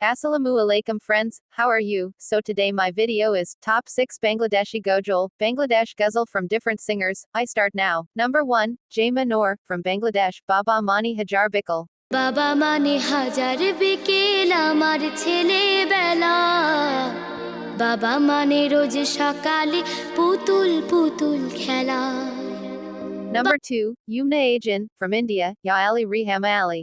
Assalamu alaikum friends, how are you? So today my video is top 6 Bangladeshi Gojal, Bangladesh Ghazal from different singers. I start now. Number 1, Jayma Noor from Bangladesh, Baba Mani Hajar Bikal. বাবা মানে হাজার বিকেল আমার ছেলেবেলা বাবা মানে রোজ সকালে পুতুল পুতুল খেলা Number 2, Yumna Ajan from India, Ya Ali Rehama Ali.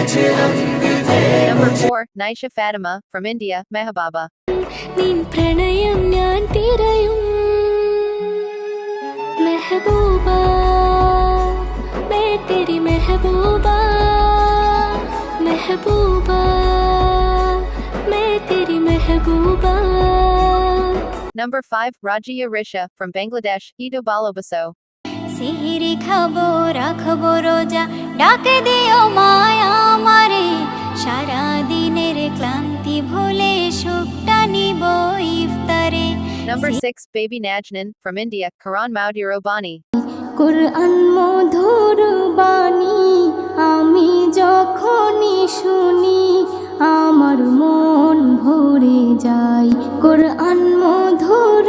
Number 4, Naisha Fatima from India, Mehababa. നിൻ പ്രണയം ഞാൻ തിരയും Mehbooba may Theri Mehbooba Mehbooba may Theri Mehbooba Number 5, Rajia Risha from Bangladesh, Ido Balobaso. সিহিরি খাবো রাখবো রোজা ডাকে দিও মায়া মারে সারা দিনের ক্লান্তি ভুলে সুখটা নিব ইফতারে। Number 6, Baby Najnan from India, Karan Maudiro Bani. কোরআন মধুর বাণী আমি যখনই শুনি আমার মন ভরে যায়। কোরআন মধুর